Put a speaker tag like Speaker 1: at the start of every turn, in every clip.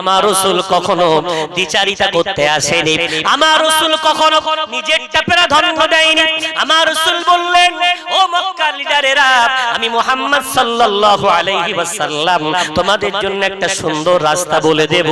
Speaker 1: আমার রসুল কখনো দ্বিচারিতা করতে আসেনি। আমার রসুল কখনো প্রাধান্য দেয়নি। আমার রসুল বললেন ও মক্কার লিডারেরা আমি মুহাম্মদ সাল্লাল্লাহু আলাইহি ওয়াসাল্লাম তোমাদের জন্য একটা সুন্দর রাস্তা বলে দেব।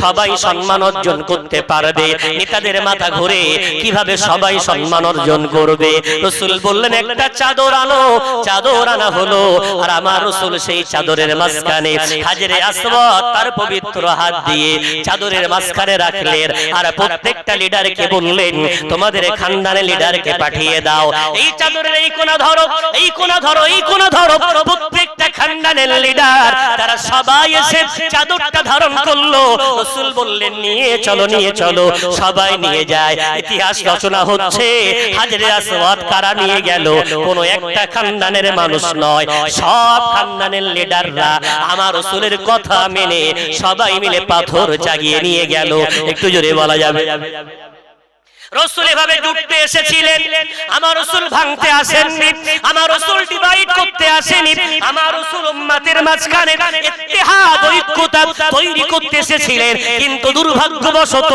Speaker 1: সবাই সম্মান অর্জন করতে পারবে। নেতাদের মাথা ঘুরে কীভাবে সবাই সম্মান অর্জন করবে? রসুল বললেন একটা চাদর আনো চাদর আনা হলো আর আমার রসুল সেই চাদরের মাঝখানে হাজরে আসওয়াদ তার পবিত্র হাত দিয়ে চাদরের মাঝখানে রাখলেন। আর প্রত্যেকটা লিডারকে বললেন, তোমাদের খানদানের লিডারকে পাঠিয়ে দাও। এই চাদরের এই কোনা ধরো, এই কোনা ধরো, এই কোনা ধরো। প্রত্যেকটা খানদানের লিডার, তারা সবাই এসে চাদরটা ধারণ করল। রসুল বললেন, নিয়ে চলো নিয়ে চলো, সবাই নিয়ে যায়। ইতিহাস রচনা হচ্ছে, হাজরে আসওয়াদ কারা নিয়ে গেল? কোন একটা খানদানের মানুষ নয়, সব খানদানের লিডাররা। আমার রসুলের কথা মেনে সবাই মিলে পাথর জাগিয়ে নিয়ে গেল। একটু জোরে বলা যাবে। রসুল এভাবে ডুবতে এসেছিলেন। আমার রসুল ভাঙতে আসেননি। আমার রসুল ডিভাইড করতে আসেনি। আমার রসুল উম্মাতের মাঝখানে ইত্তেহাদ, ঐক্যতা তৈরি করতে এসেছিলেন। কিন্তু দুর্ভাগ্যবশত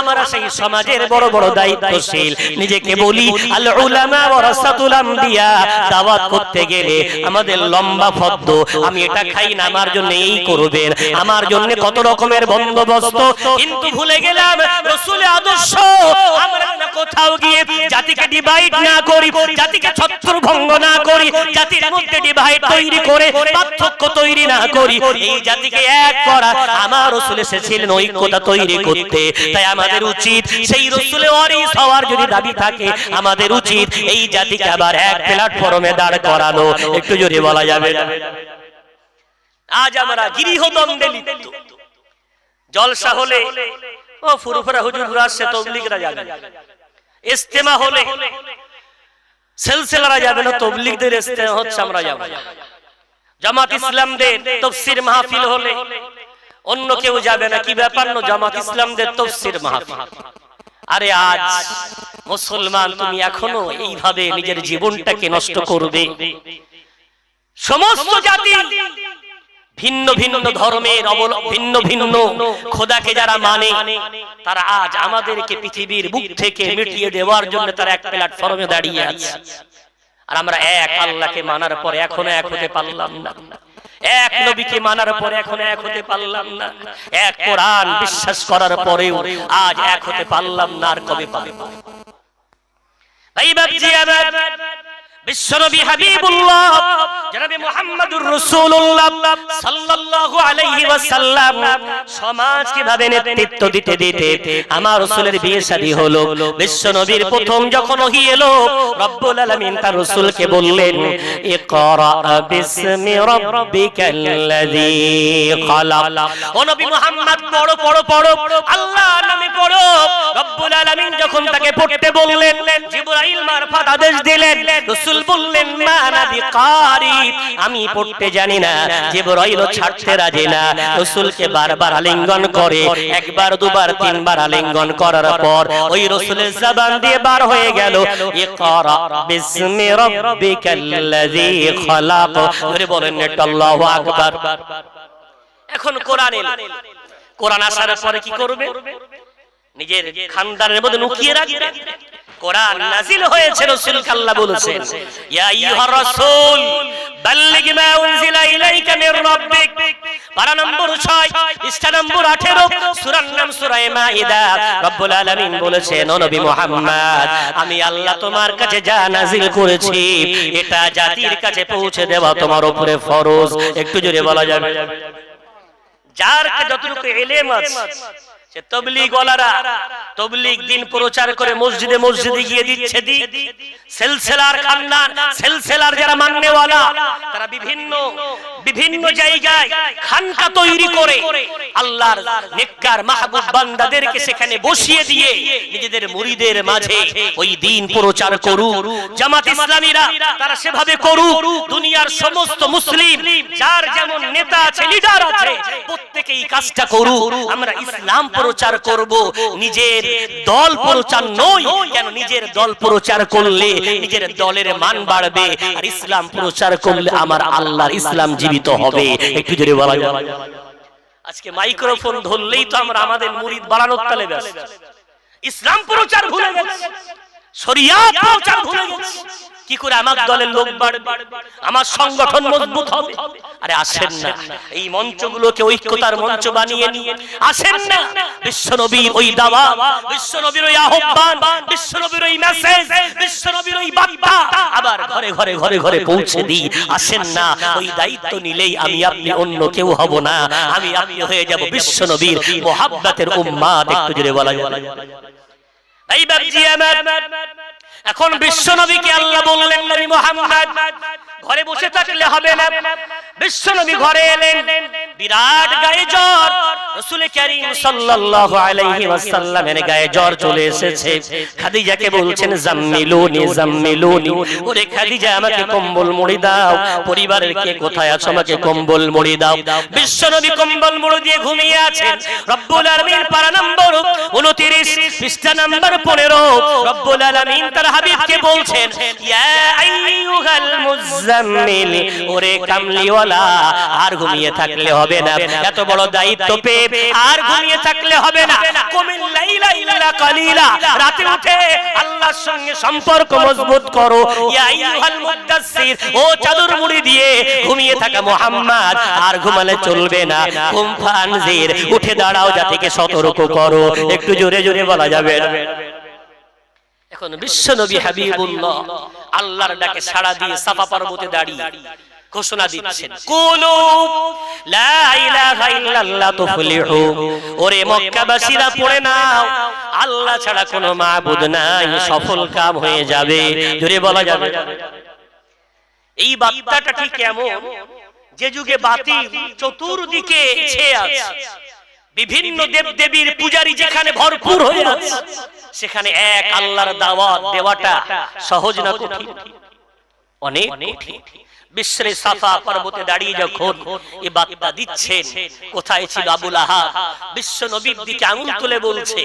Speaker 1: আমরা সেই সমাজের বড় বড় দায়িত্বশীল। নিজেকে বলি আল উলামা ওয়ারাসাতুল আম্বিয়া। দাওয়াত করতে গেলে আমাদের লম্বা ফদ্দ আমি এটা খাই না, আমার জন্য এই করবেন। আমার জন্য কত রকমের বন্দোবস্ত। কিন্তু ভুলে গেলাম, রসুলের আদর্শ তাই আমাদের উচিত সেই রসুলে অরিস হওয়ার যদি দাবি থাকে, আমাদের উচিত এই জাতিকে আবার এক প্ল্যাটফর্মে দাঁড় করানো। একটু জোরে বলা যাবে আজ আমরা লিপ্ত। জলসা হলে ও ফুরফুরা হুজুররা আসছে তবলিগরা যাবে ইস্তেমা হলে সেলসেলারা যাবে না তবলিগদের ইস্তেমা হচ্ছে, আমরা যাব। জামাত ইসলামদের তফসির মাহফিল হলে অন্য কেউ যাবে না, কি ব্যাপার না? জামাত ইসলামদের তফসির মাহফিল। আরে আজ মুসলমান তুমি এখনও এইভাবে নিজের জীবনটাকে নষ্ট করবে। সমস্ত জাতি ভিন্ন ভিন্ন ধর্মের ভিন্ন ভিন্ন খোদাকে যারা মানে তারা আজ আমাদেরকে পৃথিবীর বুক থেকে মিটিয়ে দেওয়ার জন্য তারা এক প্ল্যাটফর্মে দাঁড়িয়ে আছে। আর আমরা এক আল্লাহকে মানার পর এখনও এক হতে পারলাম না। এক নবীকে মানার পর এখন এক হতে পারলাম না। এক কোরআন বিশ্বাস করার পরেও আজ এক হতে পারলাম না আর কবে পারব? ভাই বাবজি আমার বিশ্বনবী হাবিবুল্লাহ জনাবে মুহাম্মদুর রাসূলুল্লাহ সাল্লাল্লাহু আলাইহি ওয়াসাল্লাম সমাজ কীভাবে নেতৃত্ব দিতে দিতে আমার রাসূলের বিয়ে শাদী হলো। বিশ্বনবীর প্রথম যখন ওহী এলো রব্বুল আলামিন তার রাসূলকে বললেন ইকরা বিসমি রাব্বিকাল্লাযী খালাক। ও নবী মুহাম্মদ পড়ো পড়ো পড়ো। আল্লাহর নামে পড়ো। রব্বুল আলামিন যখন তাকে পড়তে বললেন জিবরাইল মারফত আদেশ দিলেন রাসূল বললেন, মা নবী কারি, আমি পড়তে জানি না, জিবরাইল ছাড়তে রাজি না। রাসূলকে বারবার আলিঙ্গন করে, একবার, দুবার, তিনবার আলিঙ্গন করার পর ওই রাসূলের জবান দিয়ে বার হয়ে গেল, ইকরা বিসমি রাব্বিকাল্লাযী খালাক। ধরে বলেন একটা আল্লাহু আকবার। এখন কোরআন কোরআন আসার পরে কি করবে? নিজের খানদানের মধ্যে লুকিয়ে রাখবে? কোরআন নাজিল হয়েছে আল্লাহ বলেছেন। ইয়া আইয়ুহার রাসূল বাল্লিগ মা উনজিলা ইলাইকা মির রাব্বিক। পারা নম্বর 6 পৃষ্ঠা নম্বর 18 সূরার নাম সূরা মাইদা। রব্বুল আলামিন বলেছেন ও নবী মুহাম্মদ আমি আল্লাহ তোমার কাছে যা নাজিল করেছি এটা জাতির কাছে পৌঁছে দেওয়া তোমার উপরে ফরজ। একটু জোরে বলা যাবে। যার যতটুকু এলেম আছে তবলিগ ওয়ালারা তবলিগ দিন প্রচার করে সেখানে বসিয়ে দিয়ে নিজেদের মুরিদের মাঝে ওই দিন প্রচার করু জামাত ইসলামীরা তারা সেভাবে করু দুনিয়ার সমস্ত মুসলিম, যার যেমন নেতা আছে লিডার আছে কাজটা করু আমরা ইসলাম প্রচার করব। নিজের দল প্রচার নয় কেন নিজের দল প্রচার করলে নিজের দলের মান বাড়বে। আর ইসলাম প্রচার করলে আমার আল্লাহর ইসলাম জীবিত হবে। একটু জোরে বলা আজকে মাইক্রোফোন ধরলেই তো আমরা আমাদের মুরিদ বাড়ানোর তালে ব্যস্ত। ইসলাম প্রচার ভুলে গেছে। শরিয়াত প্রচার ভুলে গেছে। কি করে আমার দলের লোক বাড়বে? আমার সংগঠন মজবুত হবে। আরে আসেন না। এই মঞ্চগুলোকে ঐক্যতার মঞ্চ বানিয়ে নিয়ে। আসেন না। ওই দাওয়া ওই আহ্বান ওই মেসেজ ওই বার্তা আবার ঘরে ঘরে ঘরে ঘরে পৌঁছে দিই। আসেন না। ওই দায়িত্ব নিলেই আমি আপনি অন্য কেউ হব না। আমি আপনি হয়ে যাব বিশ্বনবীর উম্মাদ। একটু জুড়ে বলা এখন বিশ্ব নবীকে আল্লাহ বললেন নবী মোহাম্মদ ঘরে বসে থাকলে হবে না। বিশ্ব নবী ঘরে এলেন। বিরাট গায়ে জ্বর। রাসূল করিম সাল্লাল্লাহু আলাইহি ওয়াসাল্লামের গায়ে জ্বর চলে এসেছে। খাদিজাকে বলছেন জাম্মিলুনি জাম্মিলুনি ওরে খাদিজা আমাকে কম্বল মুড়ি দাও। পরিবারের কে কোথায় আছো আমাকে কম্বল মুড়ি দাও। বিশ্ব নবী কম্বল মুড়ি দিয়ে ঘুমিয়ে আছেন। রব্বুল আলামিন পারা নম্বর 29 পৃষ্ঠা নাম্বার 15 রব্বুল আলামিন তার হাবিবকে বলছেন ইয়া আইয়ুহাল মুজাম্মিল ওরে কামলিওয়ালা, আর ঘুমিয়ে থাকলে হবে না। এত বড় দায়িত্ব পেয়ে আর ঘুমিয়ে থাকলে হবে না। ইল্লা কালিলা। রাতে উঠে আল্লাহর সঙ্গে সম্পর্ক মজবুত করো। ইয়া আইয়ুহাল মুদাসসির। ও চাদর মুড়ি দিয়ে ঘুমিয়ে থাকা মুহাম্মদ, আর ঘুমালে চলবে না। ফানজির। উঠে দাঁড়াও জাতিকে সতর্ক করো। একটু জোরে জোরে বলা যাবে না। এখন বিশ্ব নবী হাবিবুল্লাহ আল্লাহর ডাকে সাড়া দিয়ে সাফা পর্বতে দাঁড়িয়ে ঘোষণা দিচ্ছেন। কুলু লা ইলাহা ইল্লাল্লাহ তুফলিহু। ওরে মক্কাবাসীরা পড়ে নাও। আল্লাহ ছাড়া কোনো মাবুদ নাই সফল কাম হয়ে যাবে। জোরে বলা যাবে। এই বার্তাটা ঠিক এমন যে যুগে বাতিল চতুর্দিকে ছেয়ে আছে। বিভিন্ন দেব দেবীর পূজারি যেখানে ভরপুর হয়ে আছে। সেখানে এক আল্লাহর দাওয়াত দেওয়াটা সহজ না কঠিন? অনেক কঠিন। বিশ্বের সাফা পর্বতে দাঁড়িয়ে যখন এই বার্তা দিচ্ছেন, কোথায় ছিল আবুল আহাব? বিশ্ব নবীর দিকে আঙুল তুলে বলছে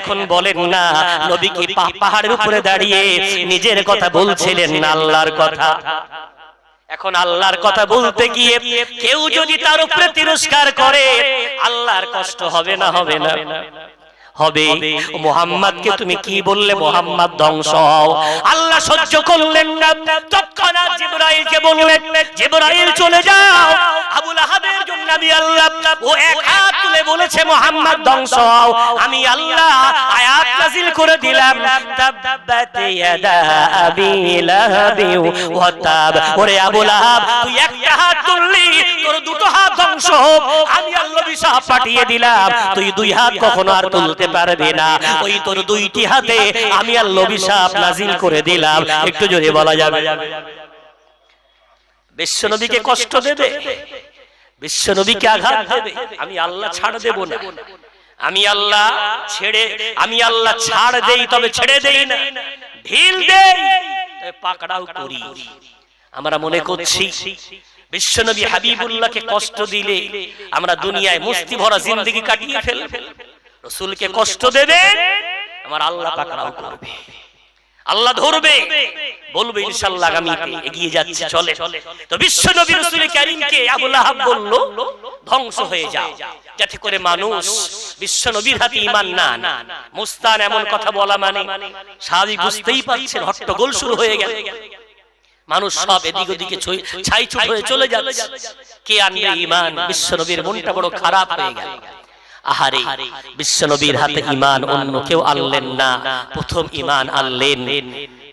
Speaker 1: এখন বলেন না, নবী পাহাড়ের উপরে দাঁড়িয়ে নিজের কথা বলছিলেন না আল্লাহর কথা। এখন আল্লাহর কথা বলতে গিয়ে কেউ যদি তার উপরে তিরস্কার করে, আল্লাহর কষ্ট হবে না হবে না। হবে। মোহাম্মদকে তুমি কি বললে? মোহাম্মদ ধ্বংস। হও আল্লাহ সহ্য করলেন না। তৎক্ষণাৎ জিবরাইলকে বললেন জিবরাইল চলে যাও। আবুল আহাবের জন্য আমি আল্লাহ ও এক হাত তুলে বলেছে মোহাম্মদ ধ্বংস। হও আমি আল্লাহ আয়াত নাজিল করে দিলাম। তাব্বাত ইয়াদা আবি লাহাবি ওয়া তাব ওরে আবুল আহাব তুই একটা হাত তুললি তোর দুটো হাত ধ্বংস হোক। আমি আল্লাহ বিশাপ পাঠিয়ে দিলাম। তুই দুই হাত কখনো আর তুলতে পারবে না। ওই তোর দুইটি হাতে আমি আল্লাহ বিশাপ নাজিল করে দিলাম। একটু যদি বলা যাবে। বিশ্বনবীকে কষ্ট দেবে। বিশ্বনবীকে আঘাত দেবে। আমি আল্লাহ ছাড় দেব না। আমি আল্লাহ ছেড়ে আমি আল্লাহ ছাড় দেই, তবে ছেড়ে দেই না। ঢিল দেই, তবে পাকড়াও করি। আমরা মনে করছি, বিশ্বনবী হাবিবুল্লাহকে কষ্ট দিলে আমরা দুনিয়ায় মুস্তি ভরা জিন্দগি কাটিয়ে ফেলব। রসুলকে কষ্ট দেবে আমার আল্লাহ পাকড়াও করবে। আল্লাহ ধরবে। বলবে ইনশাআল্লাহ আগামীতে এগিয়ে যাচ্ছে চলে। তো বিশ্ব নবী রাসূল কারীমকে আবু লাহাব বলল ধ্বংস হয়ে যাও। যাতে করে মানুষ বিশ্ব নবীর হাতে ঈমান না। মুস্তান এমন কথা বলা মানে স্বাভাবিক বুঝতেই পারছেন হট্টগোল শুরু হয়ে গেল। মানুষ সব এদিক ওদিকে ছই- ছাইছুট হয়ে চলে যাচ্ছে। কে আনবে ঈমান? বিশ্ব নবীর মনটা বড় খারাপ হয়ে গেল। আহারে বিশ্বনবীর হাতে ইমান অন্য কেউ আনলেন না প্রথম ইমান আনলেন।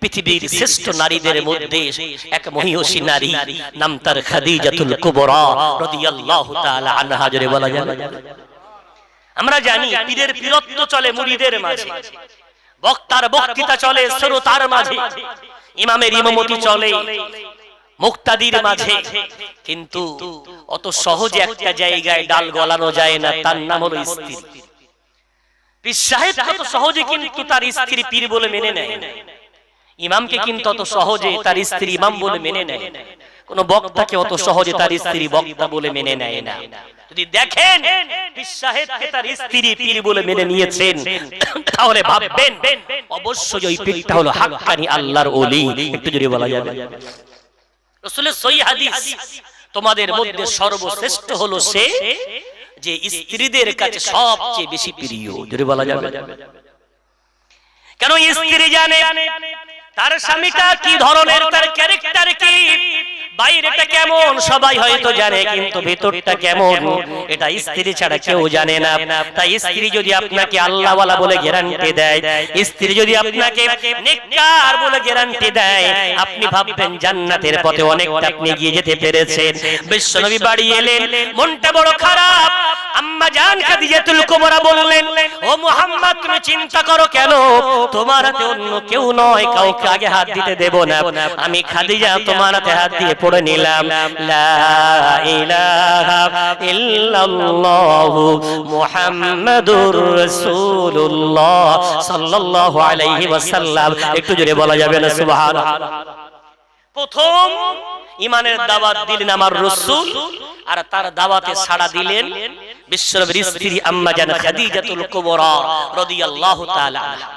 Speaker 1: পৃথিবীর শ্রেষ্ঠ নারীদের মধ্যে এক মহিষী নারী নাম তার খাদিজাতুল কুবরা রাদিয়াল্লাহু তাআলা আনহা জোরে বলা যাবে। আমরা জানি পীরের পীরত্ব চলে মুরিদের মাঝে। বক্তার বক্তৃতা চলে শ্রোতার মাঝে। ইমামের ইমামতি চলে। মুক্তাদির মাঝে। কিন্তু অত সহজে একটা জায়গায় ডাল গলানো যায় না তার নাম হলো স্ত্রী। পীর সাহেব কত সহজে কিন্তু তার স্ত্রী পীর বলে মেনে নেয়। ইমামকে কিন্তু অত সহজে তার স্ত্রী ইমাম বলে মেনে নেয়। কোন বক্তাকে অত সহজে তার স্ত্রী বক্তা বলে মেনে নেয় না। যদি দেখেন পীর সাহেবকে তার স্ত্রী পীর বলে মেনে নিয়েছেন তাহলে ভাববেন অবশ্যই ওই পীরটা হলো হাক্কানি আল্লাহর ওলি। একটু জোরে বলা যাবে? রাসূলের সহিহ হাদিস। তোমাদের মধ্যে সর্বশ্রেষ্ঠ হলো সে যে স্ত্রীদের কাছে সবচেয়ে বেশি প্রিয়। যদি বলা যাবে। কেন স্ত্রী জানে? তার স্বামীটা কি ধরনের তার ক্যারেক্টার কি? বাইরেটা কেমন? সবাই হয়তো জানে কিন্তু ভেতরটা কেমন? এটা স্ত্রী ছাড়া কেউ জানে না। তাই স্ত্রী যদি আপনাকে আল্লাহওয়ালা বলে গ্যারান্টি দেয় স্ত্রী যদি আপনাকে নেককার বলে গ্যারান্টি দেয় আপনি ভাববেন জান্নাতের পথে অনেকটা আপনি গিয়ে যেতে পেরেছেন। বিশ্বনবী বাড়ি এলেন মনটা বড় খারাপ। আম্মা জান খাদিজাতুল কুবরা বললেন ও মুহাম্মদ তুমি চিন্তা করো কেন তোমার হাতে অন্য কেউ নয় কাউকে আগে হাত দিতে দেব না? আমি খাদিজা, তোমার হাতে হাত দিয়ে পড়ে নিলাম। একটু জোরে বলা যাবে না? সুবহানাল্লাহ। প্রথম ইমানের দাওয়াত দিলেন আমার রসুল, আর তার দাওয়াতে সাড়া দিলেন বিশ্বনবীর স্ত্রী আম্মা জান খাদিজাতুল কুবরা রাদিয়াল্লাহু তাআলা আনহা।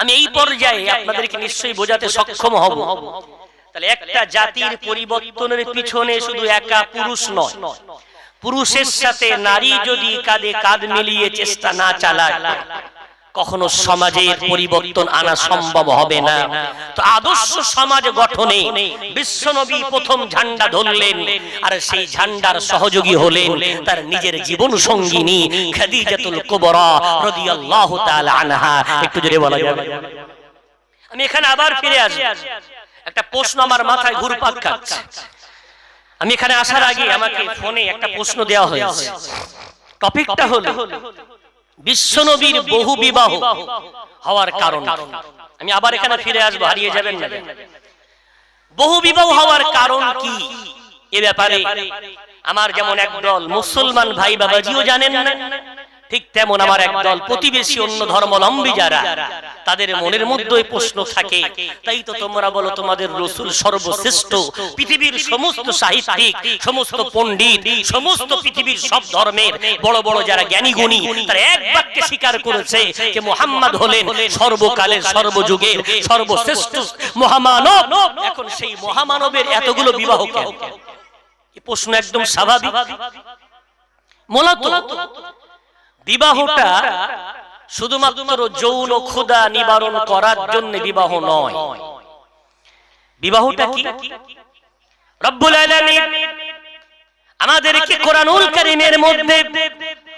Speaker 1: আমি এই পর্যায়ে আপনাদেরকে নিশ্চয়ই বোঝাতে সক্ষম হব। তাহলে একটা জাতির পরিবর্তনের পিছনে শুধু একা পুরুষ নয়। পুরুষের সাথে নারী যদি কাঁধে কাঁধ মিলিয়ে চেষ্টা না চালায় কখনো সমাজের পরিবর্তন আনা সম্ভব হবে না। তো আদর্শ সমাজ গঠনে বিশ্বনবী প্রথম ঝান্ডা ধরলেন। আর সেই ঝান্ডার সহযোগী হলেন তার নিজের জীবন সঙ্গিনী খাদিজাতুল কুবরা রাদিয়াল্লাহু তাআলা আনহা। একটু জোরে বলা যাবে। আমি এখানে আবার ফিরে আসি একটা প্রশ্ন আমার মাথায় ঘুরপাক খাচ্ছে। আমি এখানে আসার আগে আমাকে ফোনে একটা প্রশ্ন দেওয়া হয়েছে। টপিকটা হলো। বিশ্বনবীর বহু বিবাহ হওয়ার কারণ আমি আবার এখানে ফিরে আসব, হারিয়ে যাবেন বহু বিবাহ হওয়ার কারণ কি? এ ব্যাপারে আমার যেমন একদল মুসলমান ভাই বাবাজিও জানেন না ঠিক তেমন আমার একদল প্রতিবেশী অন্য ধর্মলম্বী যারা তাদের মনের মধ্যে প্রশ্ন থাকে তাই তো তোমরা বলো তোমাদের রসুল সর্বশ্রেষ্ঠ পৃথিবীর সমস্ত সাহিত্যিক সমস্ত পণ্ডিত সমস্ত পৃথিবীর সব ধর্মের বড় বড় যারা জ্ঞানী গুণী তারা এক বাক্যে স্বীকার করেছে যে মোহাম্মদ হলেন সর্বকালের সর্বযুগের সর্বশ্রেষ্ঠ মহামানব। এখন সেই মহামানবের এতগুলো বিবাহ কেন প্রশ্ন একদম স্বাভাবিক। মূলত বিবাহটা শুধুমাত্র যৌন ক্ষুধা নিবারণ করার জন্য বিবাহ নয়। বিবাহটা কি? রব্বুল আলামিন আমাদেরকে কোরআনুল কারীমের মধ্যে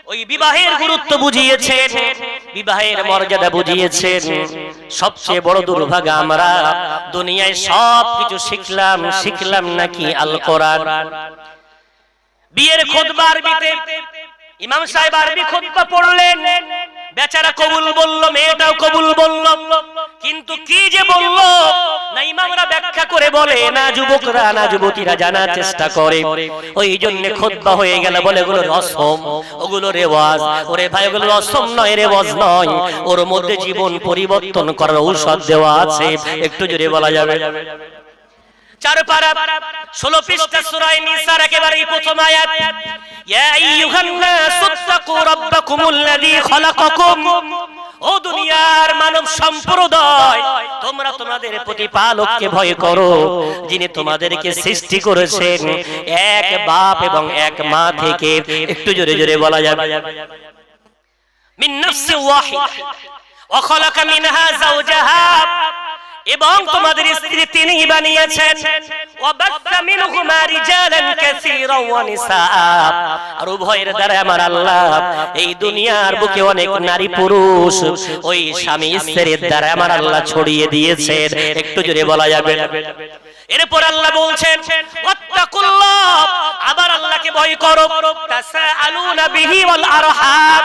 Speaker 1: ওই বিবাহের গুরুত্ব বুঝিয়েছেন। বিবাহের মর্যাদা বুঝিয়েছেন। সবচেয়ে বড় দুর্ভাগা আমরা দুনিয়ায় সব কিছু শিখলাম শিখলাম নাকি আল কোরআন বিয়ের আরবিতে ইমাম সাহেব আরবি খুতবা পড়লেন। বেচারা কবুল বলল, মেয়েটাও কবুল বলল। কিন্তু কি যে বলল, না ইমামরা ব্যাখ্যা করে বলে, না যুবকরা, না যুবতীরা জানার চেষ্টা করে। ওই জন্য খুতবা হয়ে গেল বলে ওগুলো রসম। ওগুলো রেওয়াজ। ওরে ভাই, ওগুলো রসম নয়, রেওয়াজ নয়। ওর মধ্যে জীবন পরিবর্তন করার ঔষধ দেওয়া আছে। একটু জোরে বলা যাবে। চার পারা ষোলো পৃষ্ঠা নিসার প্রথম আয়াত। যিনি তোমাদেরকে সৃষ্টি করেছেন। এক বাপ এবং এক মা থেকে একটু জোরে জোরে বলা যাবে। এবং তোমাদের স্ত্রী তিনি বানিয়েছেন। আর উভয়ের দ্বারা আমার আল্লাহ এই দুনিয়ার বুকে অনেক নারী পুরুষ ওই স্বামী স্ত্রীর দ্বারা আমার আল্লাহ ছড়িয়ে দিয়েছেন। একটু জোরে বলা যাবে এরপর আল্লাহ বলছেন আবার আল্লাহকে ভয় করো। বিহি ওয়াল আরহাম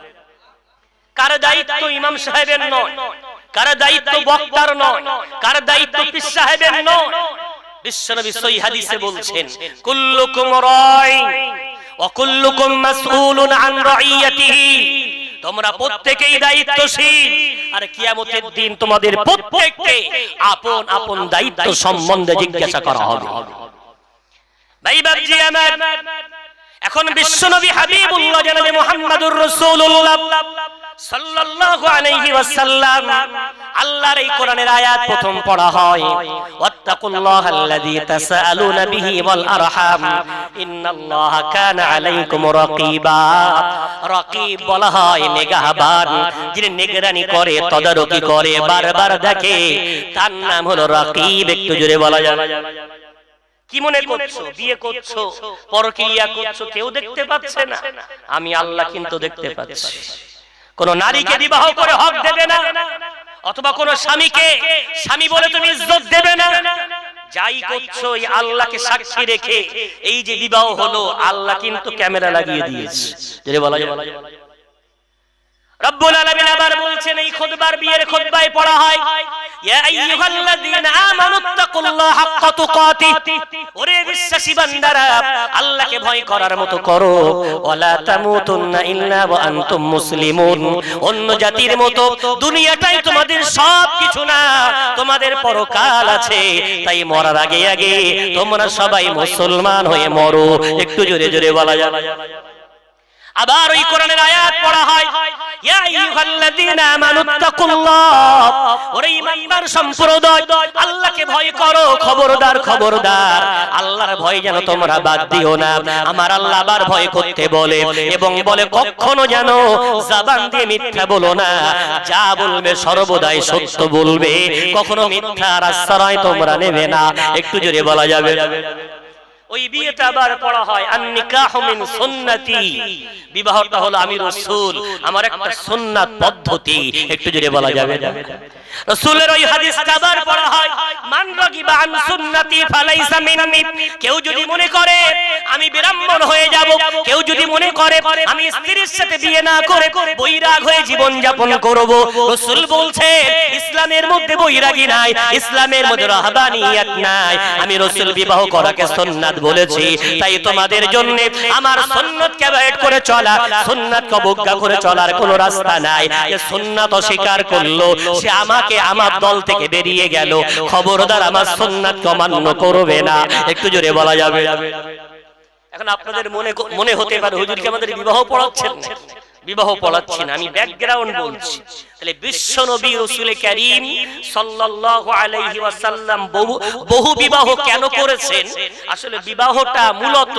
Speaker 1: কার দায়িত্ব ইমাম সাহেবের নয়, কার দায়িত্ব বক্তার নয়, কার দায়িত্ব পীর সাহেবের নয়। বিশ্বনবী সই হাদিসে বলছেন, কুল্লুকুম রাইন ওয়া কুল্লুকুম মাসউলুন আন রাইয়াতিহি। তোমরা প্রত্যেকেই দায়িত্বশীল। আর কিয়ামতের দিন তোমাদের প্রত্যেককে আপন আপন দায়িত্ব সম্বন্ধে জিজ্ঞাসা করা হবে। ভাই বাবজি আমার এখন বিশ্বনবী হাবিবুল্লাহ, জানাবে মুহাম্মাদুর রাসূলুল্লাহ সাল্লাল্লাহু আলাইহি ওয়াসাল্লাম, আল্লাহর এই কোরআনের আয়াত প্রথম পড়া হয় ওয়াত্তাকুল্লাহাল্লাযী তাসাআলুনা বিহি ওয়াল আরহাম, ইন্নাল্লাহা কানা আলাইকুম রাকীবা। রাকীব বলা হয় নিগাহবান, যিনি নিগরানি করে, তদারকি করে, বারবার দেখে, তার নাম হলো রাকীব, একটু জোরে বলা যাবে কি মনে করছ? বিয়ে করছ? পরকিয়া করছ? কেউ দেখতে পাচ্ছে না? আমি আল্লাহ কিন্তু দেখতে পাচ্ছি। কোন নারীকে বিবাহ করে হক দেবে না। অথবা কোন স্বামীকে স্বামী বলে তুমি ইজ্জত দেবে না। যাই করছ এই আল্লাহকে সাক্ষী রেখে এই যে বিবাহ হলো আল্লাহ কিন্তু ক্যামেরা লাগিয়ে দিয়েছে। যদি বলা যায় রব্বুল আলামিন আবার বলছেন এই খুতবার বিয়ের খুতবায় পড়া হয়। ইয়া আইয়ুহাল্লাযীনা আমানুত্তাকুল্লাহ হাক্কা তুকাতিহ ওরে বিশ্বাসী বান্দারা আল্লাহকে ভয় করার মতো করো। ওয়ালা তামুতুন্না ইল্লা ওয়া আনতুম মুসলিমুন। অন্য জাতির মতো দুনিয়াটাই তোমাদের সব কিছু না। তোমাদের পরকাল আছে। তাই মরার আগে আগে তোমরা সবাই মুসলমান হয়ে মরো। একটু জোরে জোরে বলা যায়। আবার ওই কোরআনের আয়াত পড়া হয়। ইয়া আইয়ুহাল্লাযীনা ওরে ঈমানদার সম্প্রদায়, আল্লাহকে ভয় করো, খবরদার খবরদার। আল্লাহর ভয় যেন তোমরা বাদ দিও না। আমার আল্লাহ আবার ভয় করতে বলে এবং বলে, কখনো যেন জবান দিয়ে মিথ্যা বলো না। যা বলবে সর্বদাই সত্য বলবে। কখনো মিথ্যা মিথ্যার আশ্রয় তোমরা নেবে না। একটু জোরে বলা যাবে। ওই বিয়েটা আবার পড়া হয় আন নিকাহু মিন সুন্নতি। বিবাহটা হলো আমি রাসূল আমার একটা সুন্নাত পদ্ধতি, একটু জোরে বলা যাবে? রাসূলের ওই হাদিসটা আবার পড়া হয়, মান আন সুন্নতি ফালাইসা মিন্নি। কেউ যদি মনে করে আমি হয়ে যাব, কেউ যদি মনে করে আমি স্ত্রীর সাথে বিয়ে না করে বৈরাগ হয়ে জীবন যাপন করব, রাসূল বলছে, ইসলামের মধ্যে বৈরাগী নাই, ইসলামের মধ্যে রাহবানিয়াত নাই। আমি রাসূল বিবাহ করাকে সুন্নাত বলেছি, তাই তোমাদের জন্য আমার করে চলা অবজ্ঞা করে চলার কোনো রাস্তা নাই। সুন্নাত অস্বীকার করল, সে আমাকে আমার দল থেকে বেরিয়ে গেল। খবরদার আমার সুন্নাতকে অমান্য করবে না। একটু জোরে বলা যাবে। এখন আপনাদের মনে মনে হতে পারে হুজুরকে আমাদের বিবাহ পড়াচ্ছেন। বিবাহ পড়াচ্ছি না আমি ব্যাকগ্রাউন্ড বলছি। তাহলে বিশ্ব নবী রসুল করিম সাল্লাল্লাহু আলাইহি ওয়াসাল্লাম বহু বহু বিবাহ কেন করেছেন? আসলে বিবাহটা মূলত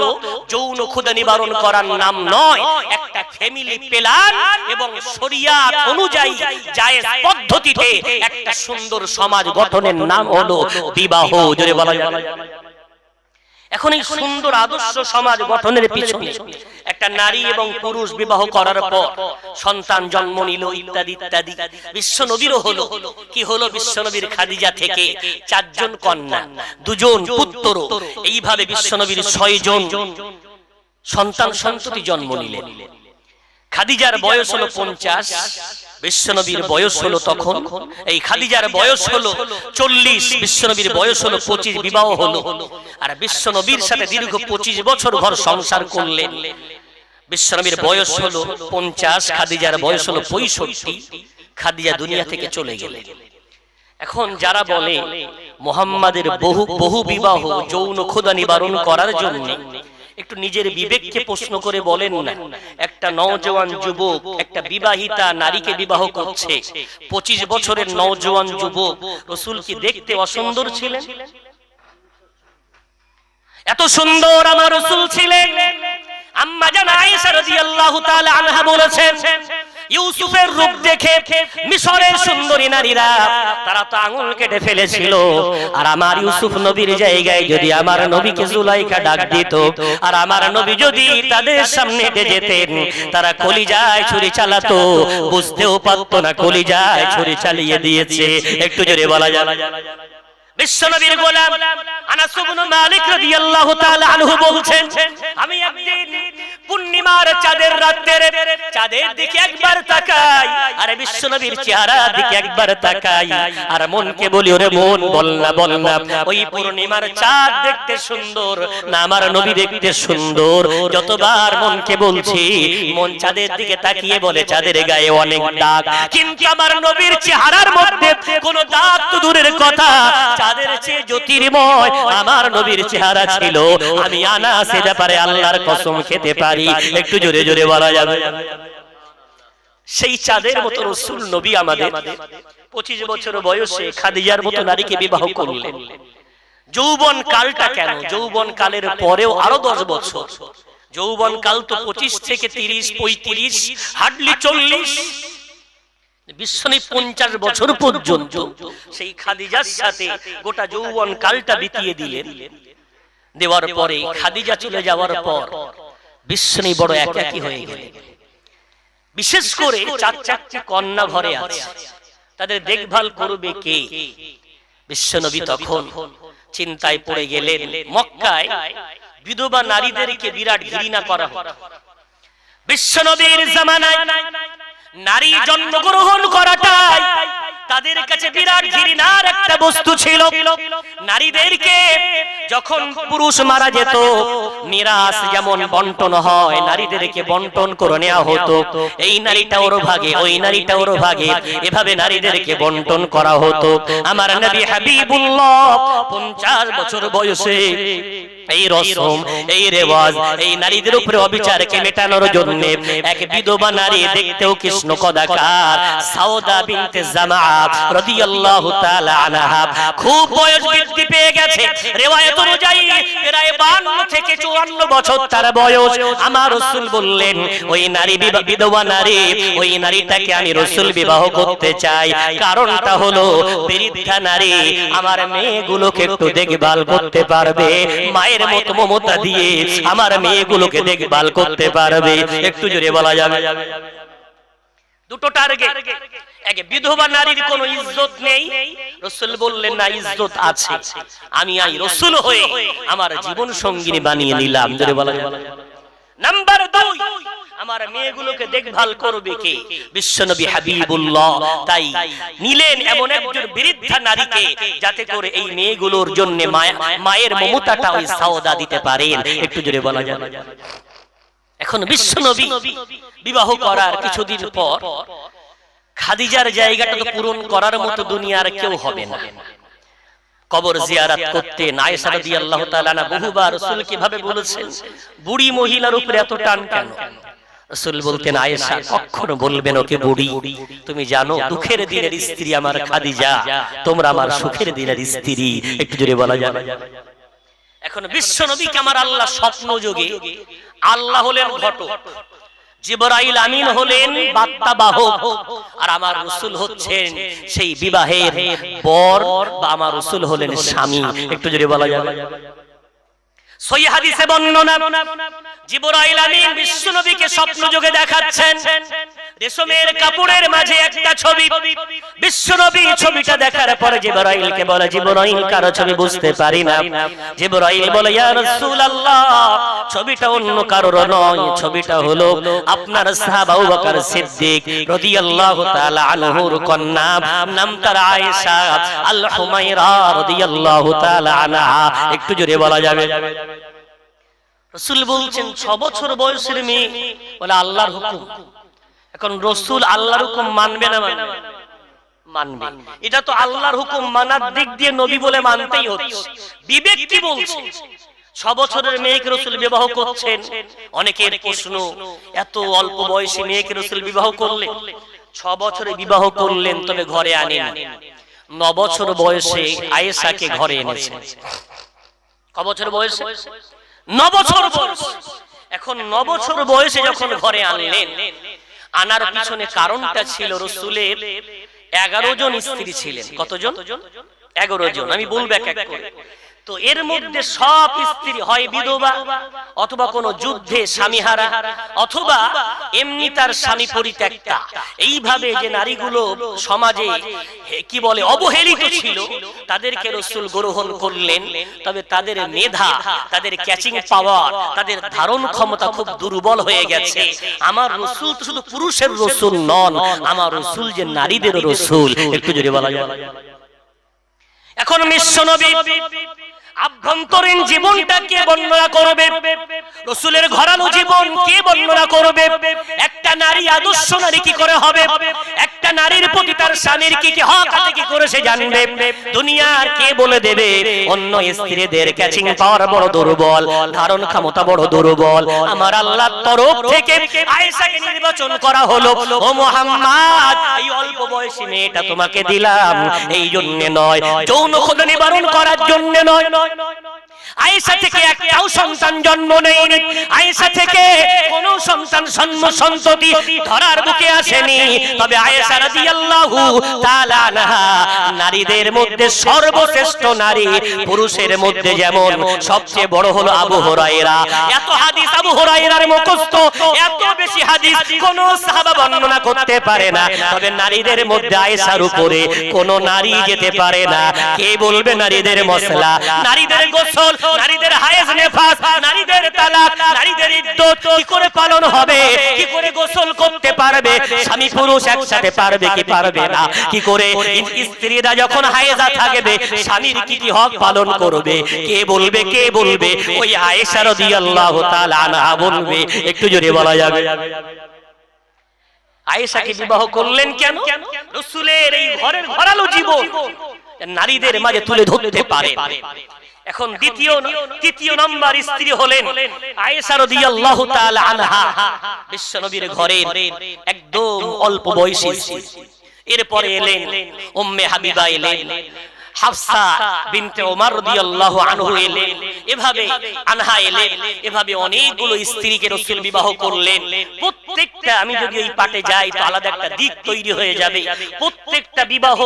Speaker 1: যৌন ক্ষুধা নিবারণ করার নাম নয় একটা ফ্যামিলি প্ল্যান এবং শরিয়াত অনুযায়ী জায়েজ পদ্ধতিতে একটা সুন্দর সমাজ গঠনের নাম হলো বিবাহ। জোরে বলা যায় এখন এই সুন্দর আদর্শ সমাজ গঠনের পিছনে একটা নারী এবং পুরুষ বিবাহ করার পর সন্তান জন্ম নিল, ইত্যাদি ইত্যাদি। বিশ্ব নবীরও হলো। কি হলো? বিশ্ব নবীর খাদিজা থেকে চারজন কন্যা, দুজন পুত্র। এইভাবে বিশ্ব নবীর ছয় জন সন্তান সন্ততি জন্ম নিলেন। খাদিজার বয়স হলো পঞ্চাশ বিশ্বনবীর বয়স হলো তখন এই খাদিজার বয়স হলো চল্লিশ বিশ্বনবীর বয়স হলো পঁচিশ বিবাহ হলো আর বিশ্বনবীর সাথে দীর্ঘ পঁচিশ বছর ঘর সংসার করলেন বিশ্বনবীর বয়স হলো পঞ্চাশ খাদিজার বয়স হলো পঁয়ষট্টি খাদিজা দুনিয়া থেকে চলে গেলেন এখন যারা বলে মোহাম্মদের বহু বহু বিবাহ যৌন খোদা নিবারণ করার জন্য একটু নিজের বিবেককে প্রশ্ন করে বলেন না। একটা নওজওয়ান যুবক একটা বিবাহিতা নারীকে বিবাহ করছে। পঁচিশ বছরের নওজওয়ান যুবক রসুল কি দেখতে অসুন্দর ছিলেন? এত সুন্দর আমার রসুল ছিলেন। আম্মা জান আয়েশা রাদিয়াল্লাহু তাআলা আনহা বলেছেন ইউসুফের রূপ দেখে মিশরের সুন্দরী নারীরা তারা তো আঙুল কেটে ফেলেছিল। আর আমার ইউসুফ নবীর জায়গায় যদি আমার নবীকে জুলাইকা ডাক দিত আর আমার নবী যদি তাদের সামনে যেতেন তারা কলিজায় ছুরি চালাতো বুঝতেও পারতো না কলিজায় ছুরি চালিয়ে দিয়েছে। একটু জোরে বলা যাবে বিশ্বনবীর গোলাম আনাস ইবনে মালিক রাদিয়াল্লাহু তাআলা আনহু বলছেন, আমি একদিন পূর্ণিমার চাঁদের রাতের চাঁদের দিকে একবার তাকাই আর বিশ্বনবীর চেহারার দিকে একবার তাকাই। আর মনকে বলি, ওরে মন, বল না বল না, ওই পূর্ণিমার চাঁদ দেখতে সুন্দর না আমার নবী দেখতে সুন্দর? যতবার মনকে বলছি, মন চাঁদের দিকে তাকিয়ে বলে, চাঁদের গায়ে অনেক দাগ। কিন্তু আমার নবীর চেহারার মধ্যে কোন দাগ তো দূরের কথা। চাঁদের চেয়ে জ্যোতির্ময় আমার নবীর চেহারা ছিল। আমি আনা সে ব্যাপারে আল্লাহর কসম খেতে পারি। একটু জোরে জোরে বলা যাবে। সেই চাঁদের মতো রসুল নবী আমাদের। পঁচিশ বছর বয়সে খাদিজার মতো নারীকে বিবাহ করলেন। যৌবন কালটা কেন? যৌবন কালের পরেও আরও দশ বছর। যৌবন কাল তো পঁচিশ থেকে তিরিশ পঁয়ত্রিশ হার্ডলি চল্লিশ। হয়ে বিশেষ করে চার চারটি কন্যা ঘরে আছে। তাদের দেখভাল করবে কে? বিশ্বনবী তখন চিন্তায় পড়ে গেলেন, মক্কায় বিধবা নারীদেরকে বিরাট ঘৃণা করা হতো বিশ্বনবীর জামানায় নারী জন্মগ্রহণ করাটাই তাদের কাছে বিরাট ঘৃণার একটা বস্তু ছিল। নারীদেরকে যখন পুরুষ মারা যেত মিরাস যেমন বন্টন হয় নারীদেরকে বন্টন করে নেওয়া হতো। এই নারীটা ওর ভাগে ওই নারীটা ওর ভাগে। এভাবে নারীদেরকে বন্টন করা হতো। আমার নবী হাবিবুল্লাহ পঞ্চাশ বছর বয়সে এই রসম এই রেওয়াজ এই নারীদের উপরে অবিচারকে মেটানোর জন্য এক বিধবা নারী দেখতেও কৃষ্ণ কদাকার সাউদা বিনতে জামা রাদিয়াল্লাহু তাআলা আনহা। খুব বয়স বৃদ্ধি পেয়ে গেছে। রিওয়ায়াত অনুযায়ী প্রায় 52 থেকে 54 বছর তার বয়স। আমার রাসূল বললেন ওই নারী বিধবা নারী ওই নারীটাকে আমি রাসূল বিবাহ করতে চাই। কারণটা হলো বৃদ্ধা নারী আমার মেয়েগুলোকে একটু দেখভাল করতে পারবে। মায়ের মতো মমতা দিয়ে আমার মেয়েগুলোকে দেখভাল করতে পারবে। একটু জোরে বলা যাবে। দুটো টার্গেট বিধবা নারীর কোনো ইজ্জত নেই। রসুল বললেন, না, ইজ্জত আছে। আমি আই রসুল হয়ে আমার জীবন সঙ্গিনী বানিয়ে নিলাম। জোরে বলা যাবে। নাম্বার দুই আমার মেয়েগুলোকে দেখভাল করবে কে বিশ্বনবী হাবিবুল্লাহ। তাই নিলেন এমন একজন বৃদ্ধা নারীকে যাতে করে এই মেয়েগুলোর জন্য মায়ের মমতাটা ওই সাওদা দিতে পারেন। একটু জোরে বলা যাবে। এখন বিশ্বনবী বিবাহ করার কিছুদিন পর খাদিজার জায়গাটা তো পূরণ করার মতো দুনিয়ার কেউ হবে না। কবর জিয়ারাত করতে নায়েশা রাদিয়াল্লাহু তাআলা না বহুবার রাসূল কীভাবে বলেছেন বুড়ি মহিলার উপরে এত টান কেন? রাসূল বলতেন আয়েশা কখনো বলবেন ওকে বুড়ি। তুমি জানো দুঃখের দিনের স্ত্রী আমার খাদিজা। তোমরা আমার সুখের দিনের স্ত্রী। একটু জোরে বলা যাবে? এখন বিশ্ব নবীকে আমার আল্লাহ স্বপ্ন যোগে আল্লাহ হলেন ঘটক। জিবরাইল আমিন হলেন বার্তা বাহক আর আমার রসুল হচ্ছেন সেই বিবাহের বর বা আমার রসুল হলেন স্বামী। একটু যদি বলা যাবে? সই হাদিসে বর্ণনা, জিবরাইল আমিন বিশ্বনবীকে স্বপ্ন যোগে দেখাচ্ছেন। রেশমের কাপড়ের মাঝে একটা ছবি। বিশ্বনবী ছবিটা দেখার পরে জিবরাইলকে বলে, জিবরাইল, কারও ছবি বুঝতে পারি না। জিবরাইল বলে, ইয়া রাসূলুল্লাহ, ছবিটা অন্য কারোর নয়। ছবিটা হলো আপনার সাহাবা আবু বকর সিদ্দিক রাদিয়াল্লাহু তাআলা আনহুর কন্যা। নাম তার আয়েশা আল হুমায়রা রাদিয়াল্লাহু তাআলা আনহা। একটু জোরে বলা যাবে। রসুল বলছেন ছ বছর বয়সের মেয়ে বলে আল্লাহর হুকুম। এখন রসুল আল্লাহর হুকুম মানবে না মানবে মানবে। এটা তো আল্লাহর হুকুম মানার দিক দিয়ে নবী বলে মানতেই হচ্ছে। বিবেক কি বলছে ছ বছরের মেয়েকে রসুল বিবাহ করছেন। অনেকের প্রশ্ন এত অল্প বয়সী মেয়েকে রসুল বিবাহ করলেন। ছ বছরে বিবাহ করলেন তবে ঘরে আনেন ন বছর বয়সে আয়েশাকে ঘরে এনেছেন ক বছর বয়সে ন বছর বয়স। এখন নবছর বয়সে যখন ঘরে আনলেন, আনার পিছনে কারণটা ছিল রসুলের এগারো জন স্ত্রী ছিলেন। কতজন? এগারো জন। আমি বলব এক এক করে। তো এর মধ্যে সব স্ত্রী হয় বিধবা অথবা কোন যুদ্ধে স্বামীহারা অথবা এমনি তার স্বামী পরিত্যক্তা। এইভাবে যে নারীগুলো সমাজে কি বলে অবহেলিত ছিল তাদেরকে রসুল গ্রহণ করলেন তবে তাদের মেধা তাদের ক্যাচিং পাওয়ার তাদের ধারণ ক্ষমতা খুব দুর্বল হয়ে গেছে। আমার রসুল তো শুধু পুরুষের রসুল নন আমার রসুল যে নারীদের রসুল। একটু জোরে বলা যায়। এখন মিশ্র নবী আভ্যন্তরীণ জীবনটা কে বর্ণনা করবে। রসুলের ঘরানো জীবন কে বর্ণনা করবে? একটা নারী আদর্শ নারী কি করে হবে? একটা নারীর প্রতি তার স্বামীর কি কি হক আছে কি করে সে জানবে? দুনিয়ার কে বলে দেবে? অন্য স্ত্রীদের ক্যাচিং পাওয়ার বড় দুর্বল, ধারণ ক্ষমতা বড় দুর্বল। আমার আল্লাহর তরফ থেকে আয়েশাকে নির্বাচন করা হলো। ও মোহাম্মদ, এই অল্প বয়সী মেয়েটা তোমাকে দিলাম। এই জন্য নয়, যৌন ক্ষত নিবারণ করার জন্য নয়। নয় আয়েশা থেকে একটাও সন্তান জন্ম নেয়নি। আয়েশা থেকে কোন সন্তান জন্ম সন্ততি ধরার বুকে আসেনি। তবে আয়েশা রাদিয়াল্লাহু তাআলা আনহা। নারীদের মধ্যে সর্বশ্রেষ্ঠ নারী পুরুষের মধ্যে যেমন সবচেয়ে বড় হলো আবু হুরায়রা। এত হাদিস আবু হুরায়রার মুখস্থ। এত বেশি হাদিস কোন সাহাবা বর্ণনা করতে পারে না। তবে নারীদের মধ্যে আয়েশার উপরে কোন নারী যেতে পারে না। কে বলবে নারীদের মশলা? নারীদের গোসল নারীদের হায়েজ নেফাস নারীদের তালাক নারীদের ইদ্যত কি করে পালন হবে? কি করে গোসল করতে পারবে? স্বামী পুরুষ একসাথে পারবে কি পারবে না? কি করে স্ত্রীরা যখন হায়েজা থাকবে স্বামীর কি কি হক পালন করবে? কে বলবে কে বলবে? ওই আয়েশা রাদিয়াল্লাহু তাআলা আনহা বলবে। একটু জোরে বলা যাবে। আয়েশাকে বিবাহ করলেন কেন? রসুলের এই ঘরের ঘরালো জীবন। নারীদের মাঝে তুলে ধরতে পারে। এখন দ্বিতীয় তৃতীয় নম্বর স্ত্রী হলেন আয়েশা রাদিয়াল্লাহু তাআলা আনহা। বিশ্বনবীর ঘরের একদম অল্প বয়সী। এরপরে এলেন। উম্মে হাবিবা এলেন। হাফসা বিনতে ওমর রাদিয়াল্লাহু আনহু এলেন। এভাবে আনহা এলেন। এভাবে অনেকগুলো স্ত্রীকে রাসূল বিবাহ করলেন। প্রত্যেকটা, আমি যদি এই পাটে যাই তো আলাদা একটা দিক তৈরি হয়ে যাবে। প্রত্যেকটা বিবাহ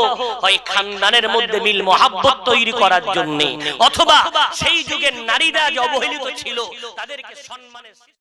Speaker 1: হয় খানদানের মধ্যে মিল মহাব্বত তৈরি করার জন্য। অথবা সেই যুগের নারীরা যে অবহেলিত ছিল, তাদেরকে সম্মানের